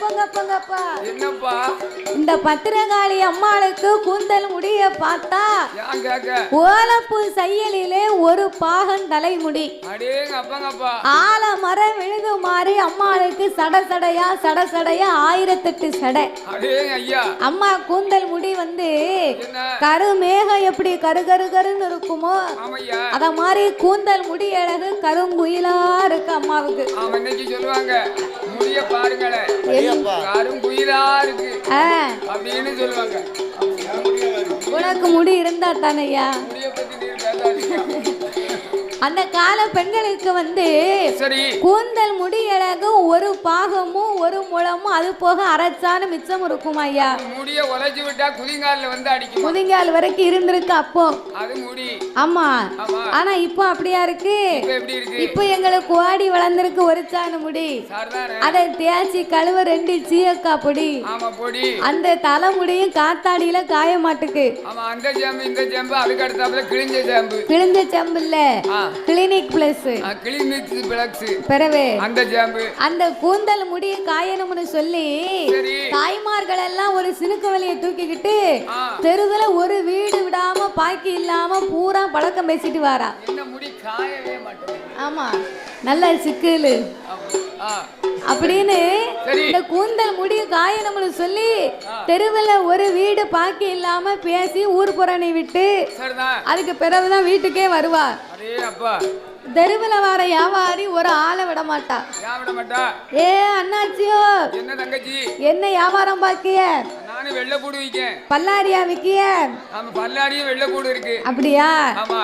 அப்பங்கப்பங்கப்பா என்னப்பா? இந்த பத்திரகாளி அம்மாளுக்கு கூந்தல் முடிய பார்த்தா ஓலப்பூ செயலிலே ஒரு பாகன் தலைமுடி. ஆலமரம் விழுது மாறி அம்மாளுக்கு சட சடையா சட. சடையா ஆயிரத்தெட்டு சடை அம்மா கூந்தல் முடி வந்து கருமேகம் எப்படி கரு கரு கருன்னு இருக்குமோ அத மாதிரி கூந்தல் முடி அழகு கருங்குயிலா இருக்கு அம்மாவுக்கு. யாரும் குயிலா இருக்கு. அப்படின்னு சொல்லுவாங்க. உனக்கு முடி இருந்தா தானையா முடிய பத்தி அந்த கால பெண்களுக்கு வந்து சரி. கூந்தல் முடி அழகு ஒரு பாகமும் ஒரு முழமும் அது போக அரைச்சான மிச்சம் இருக்கும் ஐயா. முடிய உழைச்சி விட்டா குதிங்கால்ல வந்து அடிக்கும்? முதுங்கால் வரைக்கும் இருந்திருக்கு அப்போ. அது முடி. ஆமா. ஆனா இப்போ அப்படியா இருக்கு? இப்ப எங்களுக்கு ஓடி வளர்ந்துருக்கு ஒரு சாண முடி. அதை தேய்ச்சி கழுவ ரெண்டு சீயக்கா பொடி. அந்த தலைமுடியும் காத்தாடியில காய மாட்டுக்கு ஆமா அந்த ஜாம்பு இந்த ஜாம்பு அதுக்கு அடுத்தாப்புல கிழிஞ்ச ஜாம்பு. கிழிஞ்ச செம்பு இல்ல. கிளினிக் பிளஸ் ஆ, கிளி மிக்ஸ் பிளக்ஸ் பிறவே. அந்த ஜாம்பு அந்த கூந்தல் முடி காயணும்னு சொல்லி தாய்மார்கள் எல்லாம் ஒரு சினுக்கு வலியை தூக்கிக்கிட்டு தெருவுல ஒரு வீடு விடாம பாக்கி இல்லாம பூரா பழக்கம் பேசிட்டு வாரா. என்ன முடி காயவே மாட்டேங்குது. ஆமா. நல்ல சிக்கலு அப்படின்னு. இந்த கூந்தல் முடி காயணும்னு சொல்லி தெருவுல ஒரு வீடு பாக்கி இல்லாம பேசி ஊர் புறணை விட்டு அதுக்கு பிறகுதான் வீட்டுக்கே வருவா. தெருவுல வர வியாபாரி ஒரு ஆளை விட மாட்டா ஏன் விட மாட்டா ஏ அண்ணாச்சியோ. என்ன தங்கச்சி? என்ன வியாபாரம் பாக்கிய? நானும் விற்கேன் பல்லாரியா விக்கிய? ஆமா வெள்ளைப்பூடு இருக்கு. அப்படியா.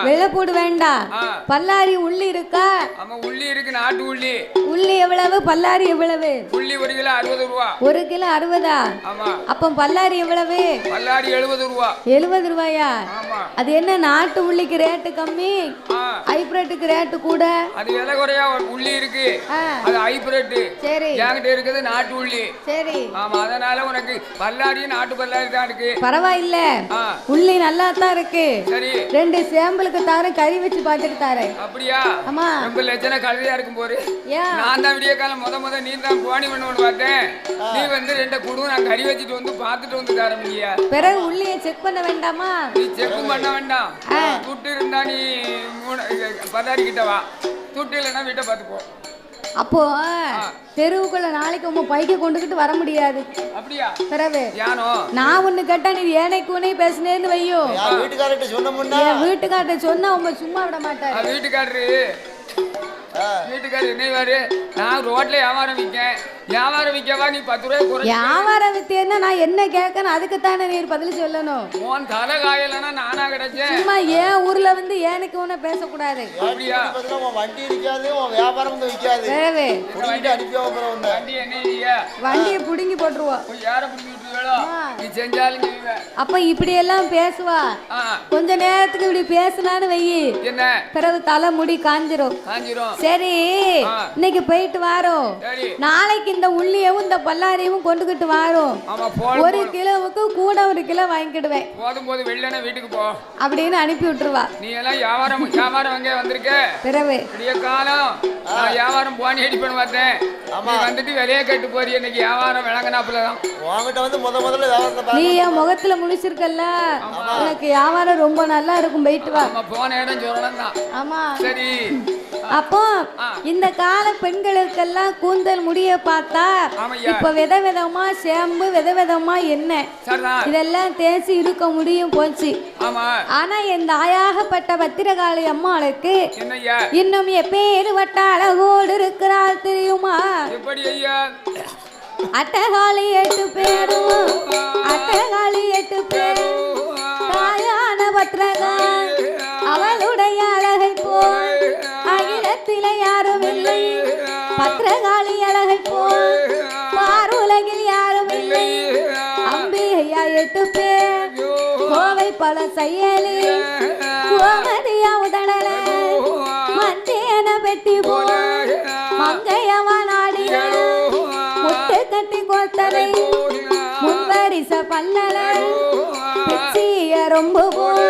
வெள்ளைப்பூடு வேண்டாம் பல்லாரி உள்ளி இருக்கா? ஆமா உள்ளி இருக்கு நாட்டு உள்ளி. உள்ளி எவ்வளவு? பல்லாரி எவ்வளவு? உள்ளி ஒரு கிலோ அறுபது ரூபா. ஒரு கிலோ அறுபதா? ஆமா. அப்போ பல்லாரி எவ்வளவு? பல்லாடி எழுபது ரூபா. எழுபது ரூபாயா? அது என்ன நாட்டு உள்ளிக்கு ரேட்டு கம்மி? ஹைப்ரேட்டுக்கு ரேட்டு கூட? அது விலை குறையா உள்ளி இருக்கு. அது ஹைப்ரேட்டு. சரி. என்கிட்ட இருக்குது நாட்டு உள்ளி. சரி. ஆமா அதனால உனக்கு நாட்டு தான் இருக்கு பரவாயில்ல. உள்ளி நல்லா தான் இருக்கு. சரி. ரெண்டு சேம்பிளுக்கு தாரேன் கறி வச்சு பார்த்துட்டு தாரேன். அப்படியா? ஆமா. ரொம்ப லட்சணம் கழுதையா இருக்கும் ஏன் நான் தான் விடிய காலம் முத முத நீ தான் போனி பண்ணு பார்த்தேன். நீ வந்து ரெண்டு குடும்பம் நான் கறி வச்சுட்டு வந்து பார்த்துட்டு வந்து தரமில்லையா பிறகு உள்ளியை செக் பண்ண வேண்டாமா? நீ செக்கும் பண்ண வேண்டாம். துட்டு இருந்தா நீ மூணு பதாரி கிட்ட வா. துட்டு இல்லைன்னா வீட்டை பார்த்துப்போ அப்போ தெருவுக்குள்ள நாளைக்கு உங்க பைக்க கொண்டுகிட்டு வர முடியாது. அப்படியா? பிறகு யானோ? நான் ஒண்ணு கேட்டா நீ ஏனைக்கு உனே பேசுனேன்னு வையோ. வீட்டுக்காரர்கிட்ட சொன்னோம்னா என் வீட்டுக்கார்ட்ட சொன்னா உங்க சும்மா விட மாட்டாரு. வீட்டுக்காரரு. வீட்டுக்காரரு என்ன வாரு நான் ரோட்ல வியாபாரம் விற்கேன் வியாபாரம் விற்கவா நீ பத்து ரூபாய் குறை வியாபார வித்தியன்னா நான் என்ன கேட்கணும்? அதுக்கு தானே நீ பதில் சொல்லணும். உன் தலை காயலன்னா நானா கிடைச்சேன். சும்மா ஏன் ஊர்ல வந்து ஏனைக்கு உன பேசக்கூடாது? அப்படியா? உன் வண்டி இருக்காது உன் வியாபாரம் வந்து விற்காது வண்டி என்ன வண்டியை புடுங்கி போட்டுருவோம். யார அப்ப இப்படி எல்லாம் பேசுவா கொஞ்ச நேரத்துக்கு இப்படி பேசினான்னு வையி என்ன? பிறகு தலை முடி காஞ்சிரும். சரி. இன்னைக்கு போயிட்டு வாரோம். நாளைக்கு இந்த உள்ளியவும் இந்த பல்லாரியும் கொண்டுகிட்டு வாரோம். ஒரு கிலோவுக்கு கூட ஒரு கிலோ வெள்ளன வீட்டுக்கு போ. அப்படின்னு அனுப்பி விட்டுருவா. நீ எல்லாம் வியாபாரம் வியாபாரம் அங்கே வந்திருக்க? பிறகு. விடிய காலம். நான் வியாபாரம் போனி அடிப்பேன்னு பார்த்தேன். நீ வந்துட்டு விலைய கட்டு போறீ இன்னைக்கு வியாபாரம் விளங்கினாப்புல தான் உன்கிட்ட வந்து முத முதல்ல வியாபாரத்தை நீ என் முகத்துல முழிச்சிருக்கல்ல? உனக்கு வியாபாரம் ரொம்ப நல்லா இருக்கும் போயிட்டு வா. நம்ம போன இடம் சொல்லணும் தான் ஆமா. சரி. அப்போ இந்த கால பெண்களுக்கெல்லாம் கூந்தல் முடிய பார்த்தா இப்ப வித விதமா சேம்பு வித விதமா சரிதான் இதெல்லாம் தேய்ச்சி இருக்க முடியும் போச்சு. ஆனா இந்த ஆயாகப்பட்ட பத்திரகாளி அம்மாளுக்கு இன்னும் எப்பேரு வட்ட அழகோடு இருக்கிறாள் தெரியுமா? அட்டகாளி எட்டு பேரும் அட்டகாளி எட்டு பேரும். தாயான பத்திரகாள் அவளுடைய அழகை போல். அகிலத்தில யாரும் இல்லை. பத்திரகாளி அழகை போல். பாருலகில் யாரும் இல்லை. அம்பிகையா எட்டு பேர். கோவை பல செயலி கோமதியா உதடல மத்தியன பெட்டி போல். முன்வரிச பல்லல பிச்சிய ரொம்ப போல்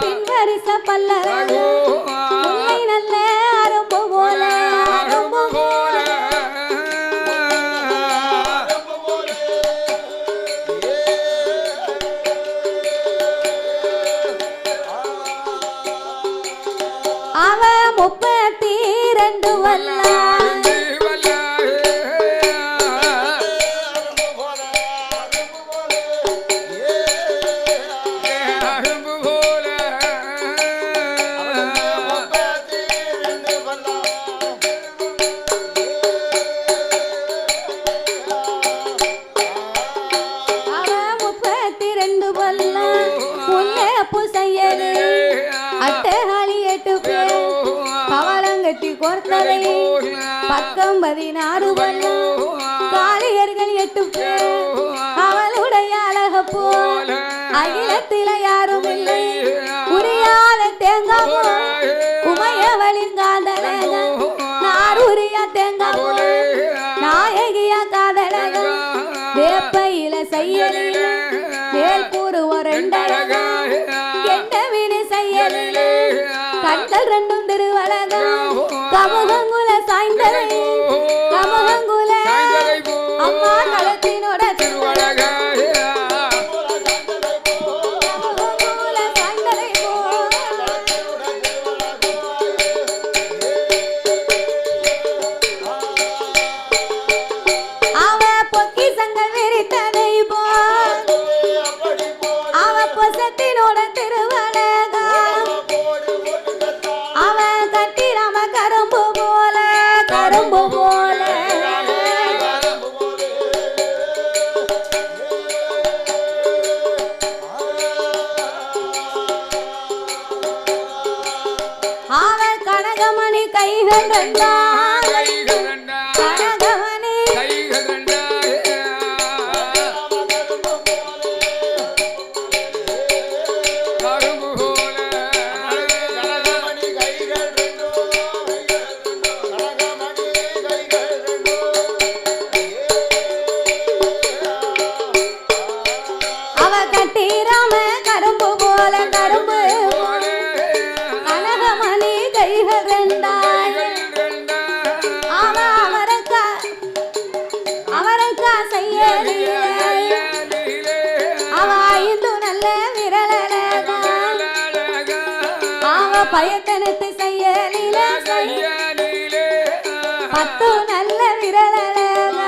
பின்வரிச பல்லல அகிலத்தில யாரும் இல்லை. உரியாத தேங்காய் போல் உமையவளின் காதலகம் நாரூரியா தேங்காய் போல் நாயகியா காதலகம் வேப்பையில செய்யலில. வேல் கூறுவோர் ரெண்டழகம் கெண்ட வீடு செய்யலில. கண்கள் ரெண்டும் திருவழகம் கமுகங்குல சாய்ந்ததை. கைகள் பயத்தனத்து செய்யலில. பத்து நல்ல விரலழகா.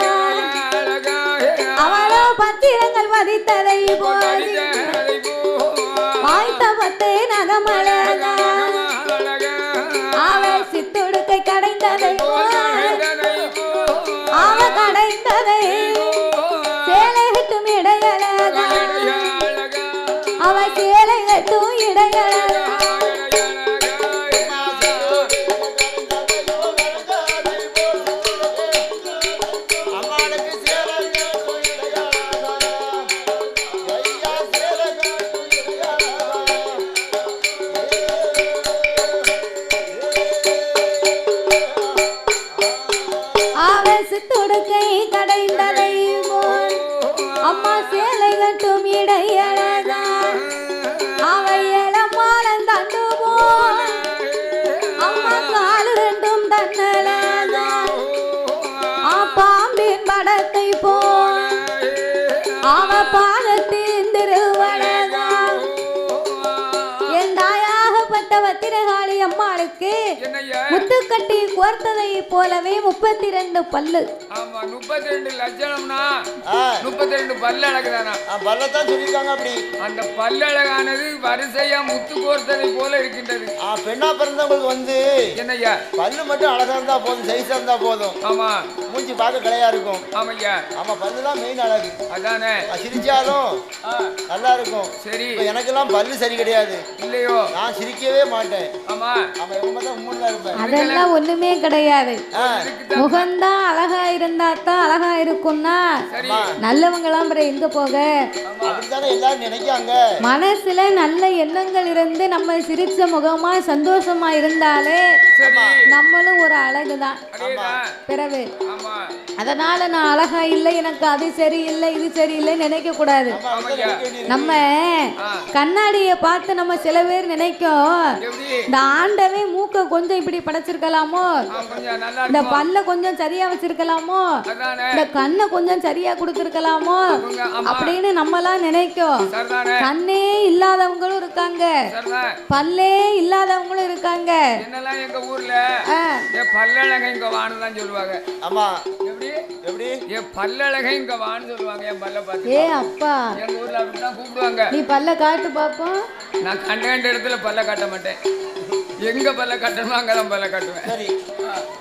அவளோ பத்திரங்கள் பதித்ததை போல். வாய்த்த பத்து நகமழகா முத்துக்கட்டி கோர்த்ததை போலவே முப்பத்தி ரெண்டு பல்லு. முப்பத்தி ரெண்டு லட்சணம்னா முப்பத்தி ரெண்டு பல்லழகுதானா ஆ, பல்லத்தான் சொல்லியிருக்காங்க அப்படி. அந்த பல்லழகானது வரிசையா முத்து கோர்த்ததை போல இருக்கின்றது. ஆ, பெண்ணா பிறந்தவங்களுக்கு வந்து என்னய்யா? பல்லு மட்டும் அழகா இருந்தா போதும் சைஸா இருந்தா போதும். ஆமா. மூஞ்சி பார்க்க கலையா இருக்கும். ஆமையா ஆமா பல்லு தான் மெயின் அழகு. அதானே. சிரிச்சாலும் ஆ, நல்லா இருக்கும். சரி. எனக்கெல்லாம் பல்லு சரி கிடையாது. இல்லையோ? நான் சிரிக்கவே மாட்டேன். ஆமா. ஆமா எப்ப தான் உண்மைதான் இருப்பேன். அதெல்லாம் ஒண்ணுமே கிடையாது. முகம்தான் அழகா இருந்தா தான் அழகா இருக்கும்னா சரி. நல்லவங்களாம் அப்புறம் எங்க போக? மனசுல நல்ல எண்ணங்கள் இருந்து நம்ம சிரிச்ச முகமா சந்தோஷமா இருந்தாலே சரி. நம்மளும் ஒரு அழகுதான். பிறகு ஆமா. அதனால நான் அழகா இல்லை எனக்கு அது சரியில்லை இது சரியில்லை நினைக்க கூடாது. நம்ம. கண்ணாடியை பார்த்து நம்ம சில பேர் நினைக்கும் இந்த ஆண்டவே மூக்க கொஞ்சம் இப்படி படைச்சிருக்கலாமோ? ஆ, கொஞ்சம் நல்லா இந்த பல்ல கொஞ்சம் சரியா வச்சிருக்கலாமோ? இந்த கண்ணை கொஞ்சம் சரியா கொடுத்துருக்கலாமோ? அப்படின்னு நம்மலாம் நினைக்கும். சரிதானே கண்ணே இல்லாதவங்களும் இருக்காங்க. சரிதான் பல்லே இல்லாதவங்களும் இருக்காங்க. என்னெல்லாம் எங்க ஊர்ல? பல்லழகை இங்க வான்னு தான் சொல்லுவாங்க. ஆமா எப்படி? எப்படி? ஏ பல்லழகை இங்க வான்னு சொல்லுவாங்க என் பல்ல பார்த்து ஏ அப்பா. எங்க ஊர்ல அப்படிதான் கூப்பிடுவாங்க. நீ பல்ல காட்டு பாப்போம். நான் கண்ட கண்ட இடத்துல பல்ல காட்ட மாட்டேன். எங்க பல்ல கட்டணுமோ அங்கதான் பல்ல கட்டுவேன். சரி.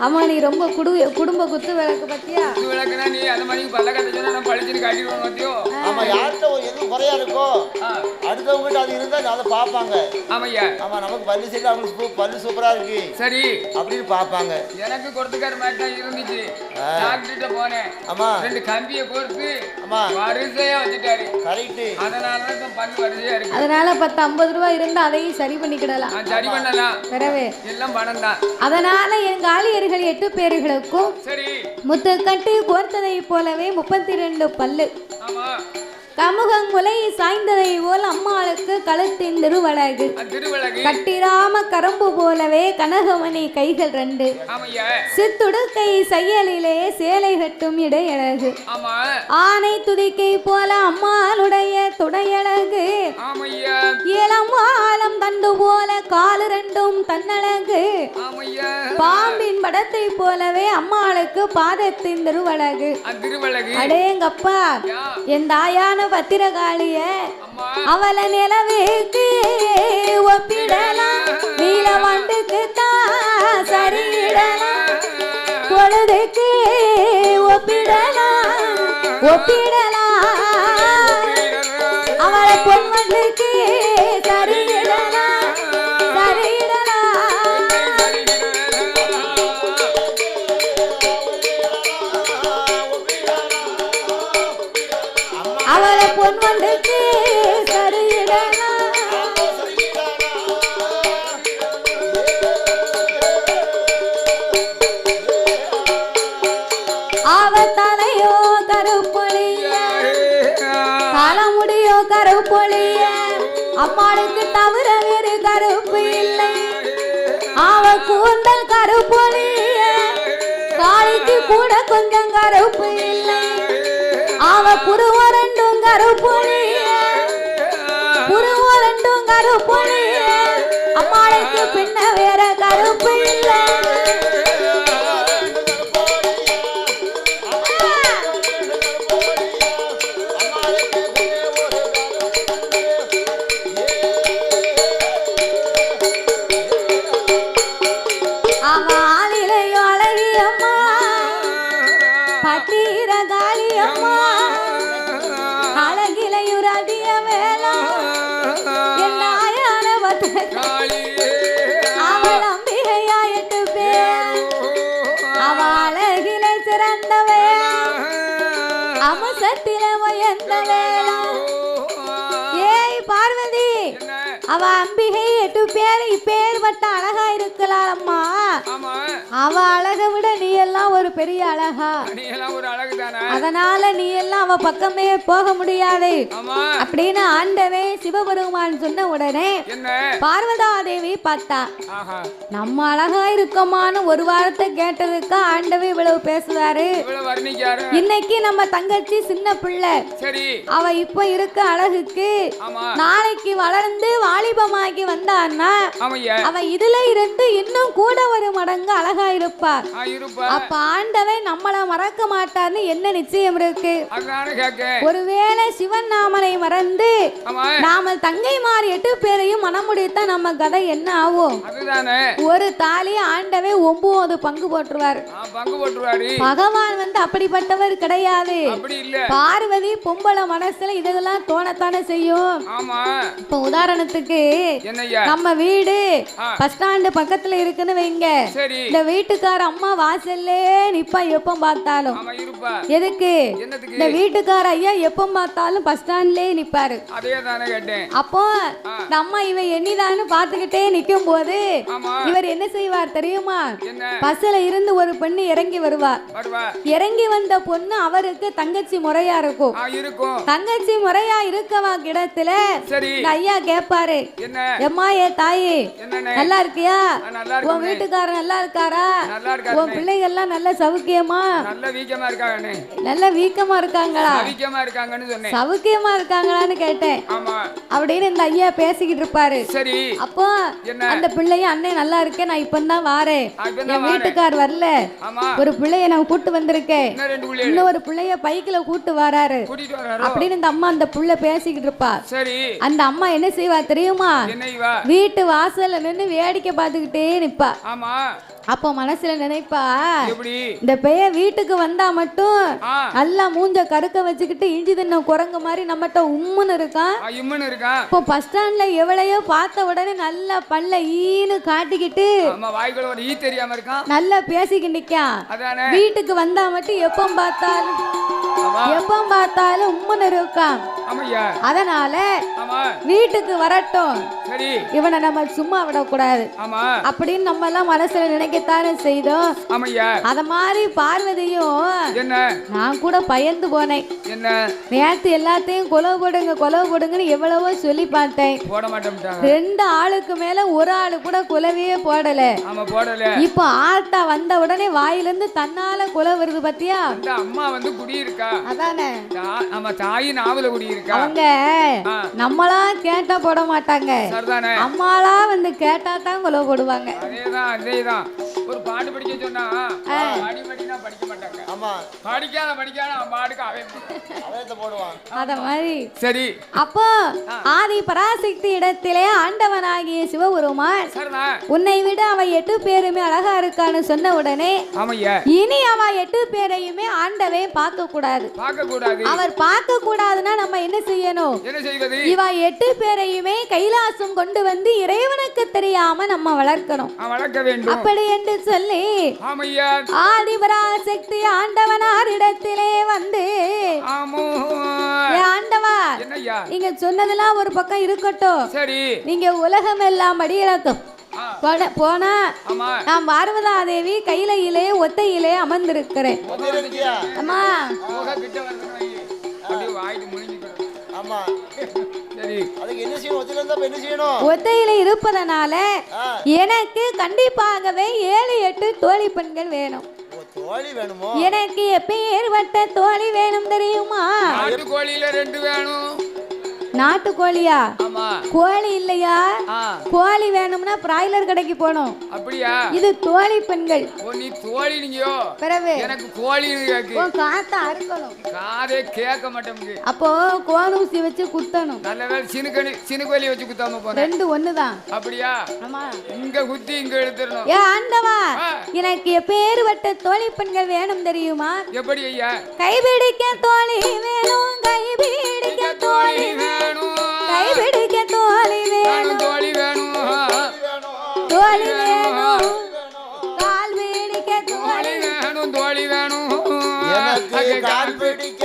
அம்மா நீ ரொம்ப குடு குடும்ப குத்து விளக்கு பத்தியா? இது விளக்குனா நீ அந்த மாதிரி பல்ல கட்ட சொன்னா நான் பழிச்சுன்னு கட்டிடுவேன் ஆமா யார்கிட்ட ஒரு எதுவும் குறையா இருக்கோ ஆ, அடுத்தவங்ககிட்ட அது இருந்தா அதை பார்ப்பாங்க. ஆமையா? ஆமா நமக்கு பல்லு சரி அவங்களுக்கு பல்லு சூப்பரா இருக்கு. சரி. அப்படின்னு பார்ப்பாங்க. எனக்கு கொடுத்துக்கார மாதிரி தான் இருந்துச்சு. டாக்டர்கிட்ட போனேன். ஆமா. ரெண்டு கம்பியை கோர்த்து ஆமா. வரிசையா வச்சுட்டாரு. கரெக்ட் அதனாலதான் இப்ப பல்லு வரிசையா இருக்கு. அதனால பத்து ஐம்பது ரூபாய் இருந்தா அதையும் சரி பண்ணிக்கிடலாம். நான் சரி பண்ணலாம் பிறவே எல்லாம் பணம் தான். அதனால என் காலியர்கள் எட்டு பேர்களுக்கும் சரி. முத்துக்கட்டு கோர்த்ததை போலவே முப்பத்தி ரெண்டு பல்லு. ஆமா. கமுகங்குலை சாய்ந்ததை போல் அம்மாளுக்கு கழுத்தின் திருவழகு. கட்டிராம கரும்பு போலவே கனகமணி கைகள் ரெண்டு. சித்துடுக்கை செயலிலே சேலை கட்டும் இடையழகு. ஆனை துதிக்கை போல அம்மாளுடைய துடையழகு ஆமையா. இளமாலம் தண்டு போல காலு ரெண்டும் தன்னழகு. பாம்பின் படத்தை போலவே அம்மாளுக்கு பாதத்தின் திருவழகு. அடேங்கப்பா என் தாயான பத்திரகாளிய அவள நிலவேக்கு ஒப்பிடலாம். நீல வண்டுக்கு தான் சரியிடலாம். பொழுதுக்கு ஒப்பிடலாம். ஒப்பிடலாம். அம்மாளுக்கு தவிர வேறு கருப்பு இல்லை. அவ கூந்தல் கருப்பொழிய காளிக்கு கூட கொஞ்சம் கருப்பு இல்லை. அவ புருவ ரெண்டும் கருப்பொழிய புருவ ரெண்டும் கருப்பொழிய அம்மாளுக்கு பின்ன வேற கருப்பு இல்லை. அமுசத்தில உயர்ந்த வேளம் ஏய் பார்வதி அவ அம்பிகை எட்டு பேர் இப்பேர் பட்ட அழகா இருக்கலாம் அம்மா. அவ அழகை விட நீ எல்லாம் ஒரு பெரிய அழகா. அதனால நீ எல்லாம் அவ பக்கமே போக முடியாது. அப்படின்னு ஆண்டவே சிவபெருமான் சொன்ன உடனே பார்வதா தேவி பார்த்தா நம்ம அழகா இருக்கோமான்னு ஒரு வாரத்தை கேட்டதுக்கு ஆண்டவே இவ்வளவு பேசுவாரு இன்னைக்கு நம்ம தங்கச்சி சின்ன பிள்ளை. அவ இப்ப இருக்க அழகுக்கு நாளைக்கு வளர்ந்து வாலிபமாகி வந்தான்னா ஆமையா. அவ இதுல இருந்து இன்னும் கூட ஒரு மடங்கு அழகா இருப்பா ஆ இருப்பா அப்ப ஆண்டவன் நம்மள மறக்க மாட்டார்னு என்ன நிச்சயம் இருக்கு? ஒருவேளை சிவன் நாமனை மறந்து நாம தங்கைமார் எட்டு பேரையும் மனம் முடித்தா நம்ம கதை என்ன ஆகும்? ஒரு தாலி ஆண்டவே ஒன்பது பங்கு போட்டுருவார். பகவான் வந்து அப்படிப்பட்டவர் கிடையாது. பார்வதி பொம்பளை மனசுல இதெல்லாம் தோணத்தானே செய்யும்? இப்ப உதாரணத்துக்கு என்னய்யா? நம்ம வீடு. பஸ் ஸ்டாண்டு பக்கத்துல இருக்குன்னு வைங்க. இந்த வீட்டுக்கார அம்மா வாசல்லே நிப்பா எப்ப பார்த்தாலும். எதுக்கு? இந்த வீட்டுக்கார ஐயா எப்ப பார்த்தாலும் பஸ் ஸ்டாண்ட்லயே நிப்பாரு. அப்போ நம்ம இவ எண்ணிதான்னு பார்த்துக்கிட்டே நிக்கும் போது இவர் என்ன செய்வார் தெரியுமா? பஸ்ல இருந்து ஒரு பெண்ணு இறங்கி வருவா வருவா. இறங்கி வந்த பொண்ணு அவருக்கு தங்கச்சி முறையா இருக்கும். தங்கச்சி முறையா இருக்கவா கிடத்துல ஐயா கேட்பாரு என்ன எம்மா ஏ தாயி நல்லா இருக்கியா? உன் வீட்டுக்காரர் நல்லா இருக்காரா? உன் இருக்காரு பிள்ளைகள்லாம் நல்ல சவுக்கியமா? நல்ல வீக்கமா இருக்காங்கண்ணே. நல்ல வீக்கமா இருக்காங்களா? வீக்கமா இருக்காங்கன்னு சொன்னேன். சவுக்கியமா இருக்காங்களான்னு கேட்டேன். அப்படின்னு இந்த ஐயா பேசிக்கிட்டு இருப்பாரு. சரி. அப்போ அந்த பிள்ளைய அண்ணே நல்லா இருக்கேன் நான் இப்பதான் வாரேன். என். வீட்டுக்கார் வரல. ஒரு பிள்ளைய நான் கூட்டு வந்திருக்கேன். இன்னும் ஒரு பிள்ளைய பைக்ல கூட்டு வராரு. அப்படின்னு இந்த அம்மா அந்த புள்ள பேசிக்கிட்டு இருப்பா. அந்த அம்மா என்ன செய்வா தெரியுமா? தெரியுமா? வீட்டு வாசல்ல நின்று வேடிக்கை பார்த்துக்கிட்டே நிப்பா. ஆமா. அப்போ மனசுல நினைப்பா இந்த பையன் வீட்டுக்கு வந்தா மட்டும் நல்லா மூஞ்ச கருக்க வச்சுக்கிட்டு இஞ்சி தின்ன குரங்கு மாதிரி நம்மகிட்ட உம்முன்னு இருக்கான். இருக்கான் இப்போ பஸ் ஸ்டாண்ட்ல எவ்வளையோ பார்த்த உடனே நல்லா பல்ல ஈன்னு காட்டிக்கிட்டு நல்லா பேசிக்கிட்டு நிக்கான். வீட்டுக்கு வந்தா மட்டும் எப்போ பார்த்தாலும் எப்போ பார்த்தாலும் உம்முன்னு இருக்கான். அதனால வீட்டுக்கு வரட்டும். இவனை நம்ம சும்மா விடக்கூடாது. அப்படின்னு நம்ம எல்லாம் மனசுல நினைக்கத்தானே செய்தோம். அத மாதிரி பார்வதியும் நான் கூட பயந்து போனேன். நேத்து எல்லாத்தையும் கொலவு போடுங்க கொலவு போடுங்கன்னு எவ்வளவோ சொல்லி பார்த்தேன் ரெண்டு ஆளுக்கு மேல ஒரு ஆளு கூட குலவையே போடல. இப்போ ஆத்தா வந்த உடனே வாயிலிருந்து தன்னால குல வருது பத்தியா? அம்மா வந்து குடியிருக்கா? அதானே. தா- நம்ம தாய் நாவல குடியிருக்கா? அவங்க ஆ. நம்மளா கேட்டா போட மாட்டாங்க. சரிதானே? அம்மாளா வந்து கேட்டா தான் குல போடுவாங்க. அதேதான் அதேதான். ஒரு பாட்டு படிக்க சொன்னா படி படினா படிக்க மாட்டாங்க. ஆமா. படிக்காத படிக்காத அவன் பாட்டுக்கு அவன் போடுவான். அவயத்தை போடுவான். அத மாதிரி. சரி. அப்போ ஆதி பராசக்தி இடத்திலே ஆண்டவனாகிய சிவபெருமான் உன்னை விட அவ எட்டு பேருமே அழகா இருக்கான்னு சொன்ன உடனே இனி அவ எட்டு பேரையுமே ஆண்டவே பார்க்க கூடாது பார்க்க கூடாது அவர் பார்க்க கூடாதுன்னா நம்ம என்ன செய்யணும்? இவ எட்டு பேரையுமே கைலாசம் கொண்டு வந்து இறைவனுக்கு தெரியாம நம்ம வளர்க்கணும். அவன் வளர்க்க வேண்டும். அப்படி என்று சொல்லி ஆமையா. ஆதிபராசக்தி ஆண்டவனார் இடத்திலே வந்து ஆண்டவா நீங்க சொன்னதெல்லாம் ஒரு பக்கம் இருக்கட்டும். சரி. நீங்க உலகம் எல்லாம் அடியிறக்கும் போன- போனா ஆமா. நான் பார்வதாதேவி கையிலே ஒத்தையிலே அமர்ந்திருக்கிறேன். அம்மா. ஒத்தையில இருப்பதனால எனக்கு கண்டிப்பாகவே ஏழு எட்டு தோழி பெண்கள் வேணும். எனக்கு எப்பேர் வட்ட தோழி வேணும் தெரியுமா? நாட்டுக்கோழியில ரெண்டு வேணும். நாட்டுக்கோழியா? கோழி இல்லையா? கோழி வேணும்னா பிராய்லர் கடைக்கு போகணும். அப்படியா? இது தோழி பெண்கள். ஓ நீ தோழி நீங்கயோ? பிறகு. எனக்கு உன் காத்த அறுக்கணும். காதே கேட்க மாட்டேங்குது. அப்போ கோணூசி வச்சு குத்தணும். நல்ல வேலை சினுக்கணி சினுக்கோழி வச்சு குத்தாம போனேன். ரெண்டு ஒண்ணுதான். அப்படியா? ஆமா. இங்க குத்தி இங்க எடுத்துடணும். ஏ ஆண்டவா. எனக்கு எப்பேர் வட்ட தோழி பெண்கள் வேணும் தெரியுமா? எப்படி ஐயா? கைபிடிக்க தோழி வேணும் கைபிடிக்க தோழி தோழி வேணும் கைபிடிக்க தோழி வேணும். தோழி வேணும் தோழி வேணும். கால் பிடிக்க தோழி. தோழி வேணும் தோழி வேணும். எனக்கு அங்கே கால் கால் பிடிக்க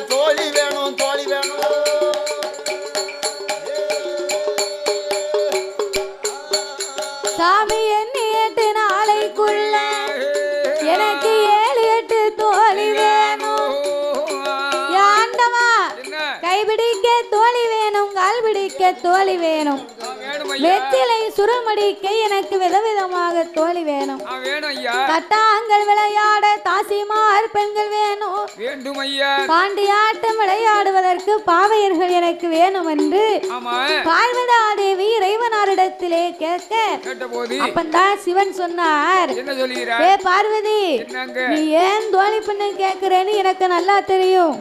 தோழி வேணும் சாமி எட்டு நாளைக்குள்ள. எனக்கு ஏழு எட்டு தோழி வேணும். கால் பிடிக்க தோழி வேணும். வெற்றிலை சுருமடிக்க எனக்கு விதவிதமாக தோழி வேணும். கட்டாங்கள் விளையாட தாசிமார் பெண்கள் வேணும். வேண்டும் ஐயா பாண்டியாட்டம் விளையாடுவதற்கு பாவையர்கள் எனக்கு வேணும் என்று ஆமா பார்வதாதேவி இறைவனாரிடத்திலே கேட்க. அப்பந்தான் சிவன் சொன்னார் ஏ பார்வதி நீ ஏன் தோழி பண்ணு கேட்கிறேன்னு எனக்கு நல்லா தெரியும்.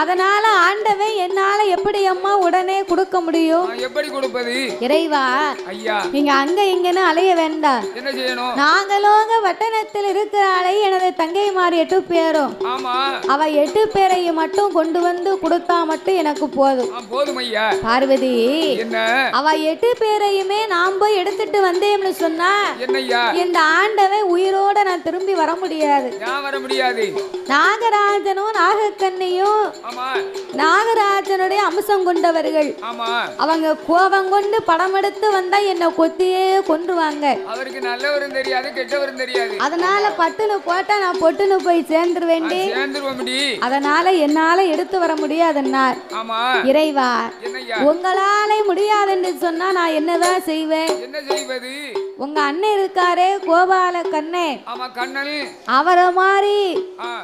அதனால ஆண்டவன் என்னால எப்படி அம்மா உடனே கொடுக்க முடியும்? எப்படி கொடுப்பது? இறைவா ஐயா. நீங்க அங்க இங்கன்னு அலைய வேண்டாம். என்ன செய்யணும்? நாங்களோங்க வட்டணத்தில் இருக்கிறாளை எனது தங்கைமார் எட்டு பேரும். ஆமா. அவ எட்டு பேரையும் மட்டும் கொண்டு வந்து கொடுத்தா மட்டும் எனக்கு போதும். பார்வதி என்ன? அவ எட்டு பேரையுமே நாம் போய் எடுத்துட்டு வந்தேன்னு சொன்னா இந்த ஆண்டவன் உயிரோட நான் திரும்பி வர முடியாது. வர முடியாது. நாகராஜனும் நாகக்கண்ணியும் நாகராஜனுடைய அம்சம் கொண்டவர்கள். அவங்க கோபம் கொண்டு படம் எடுத்து வந்தா என்னை கொத்தியே கொன்றுவாங்க. அவருக்கு நல்லவரும் தெரியாது கெட்டவரும் தெரியாது. அதனால பட்டுன்னு போட்டா நான் பொட்டுன்னு போய் சேர்ந்துரு வேண்டி சேர்ந்துருவோம் முடி அதனால என்னால எடுத்து வர முடியாதுன்னார். ஆமா. இறைவா உங்களால முடியாதுன்னு சொன்னா நான் என்னதான் செய்வேன்? என்ன செய்வது? உங்க அண்ணன் இருக்காரே கோபால கண்ணே. அவரை மாதிரி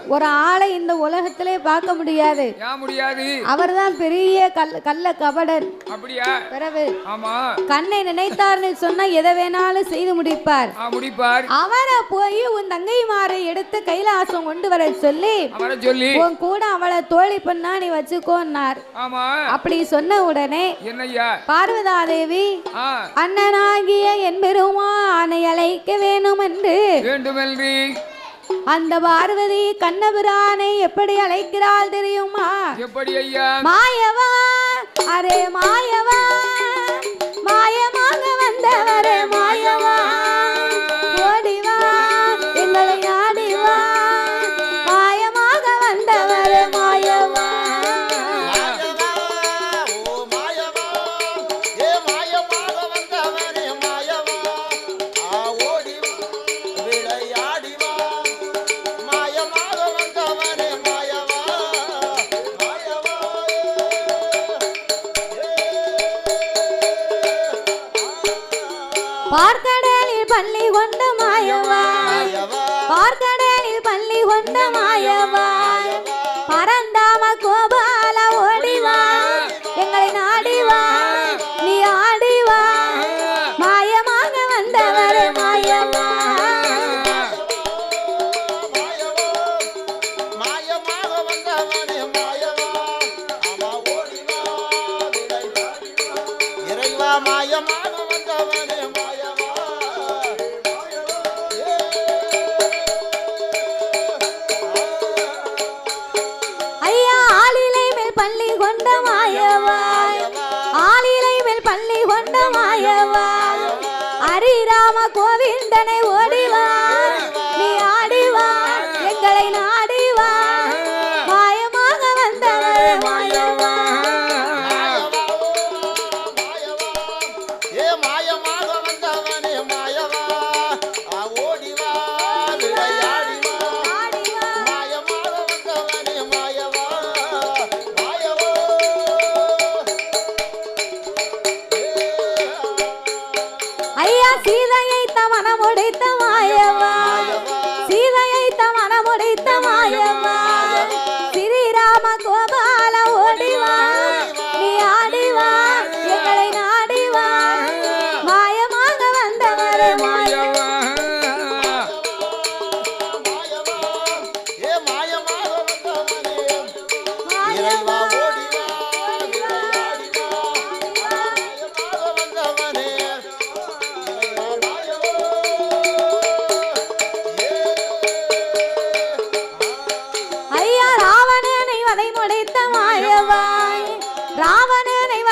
ஒரு ஆளை இந்த உலகத்திலே பார்க்க முடியாது. முடியாது? அவர்தான் பெரிய கள்ள அப்படியா? பிறகு கண்ணை நினைத்தார்னு சொன்னா எதை வேணாலும் செய்து முடிப்பார். அவரை போய் உன் தங்கைமாரை எடுத்து கைலாசம் கொண்டு வர சொல்லி அவரை சொல்லி. உன் கூட அவளை தோழி பண்ணா நீ வச்சுக்கோன்னார் அப்படி சொன்ன உடனே என்ன ஐயா பார்வதாதேவி ஆ. அண்ணனாகிய என் பெருமானை அழைக்க வேணும் என்று வேண்டுமென்று. அந்த பார்வதி கண்ணபிரானை எப்படி அழைக்கிறாள் தெரியுமா? எப்படி ஐயா? மாயவா அரே மாயவா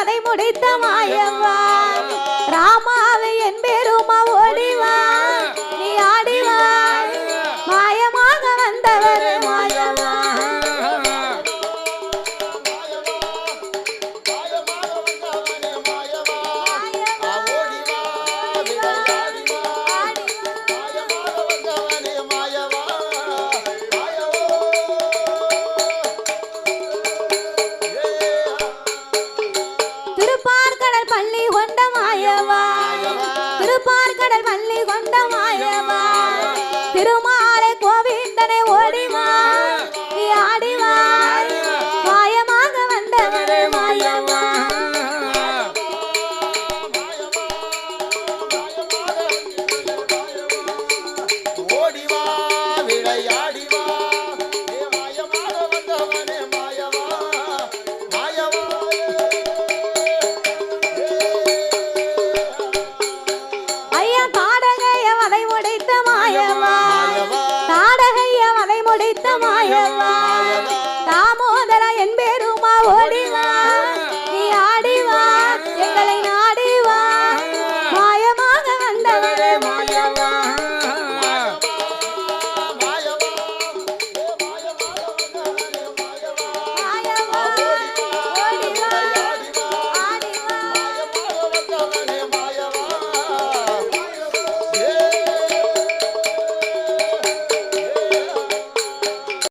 கதை முடித்த மாயவா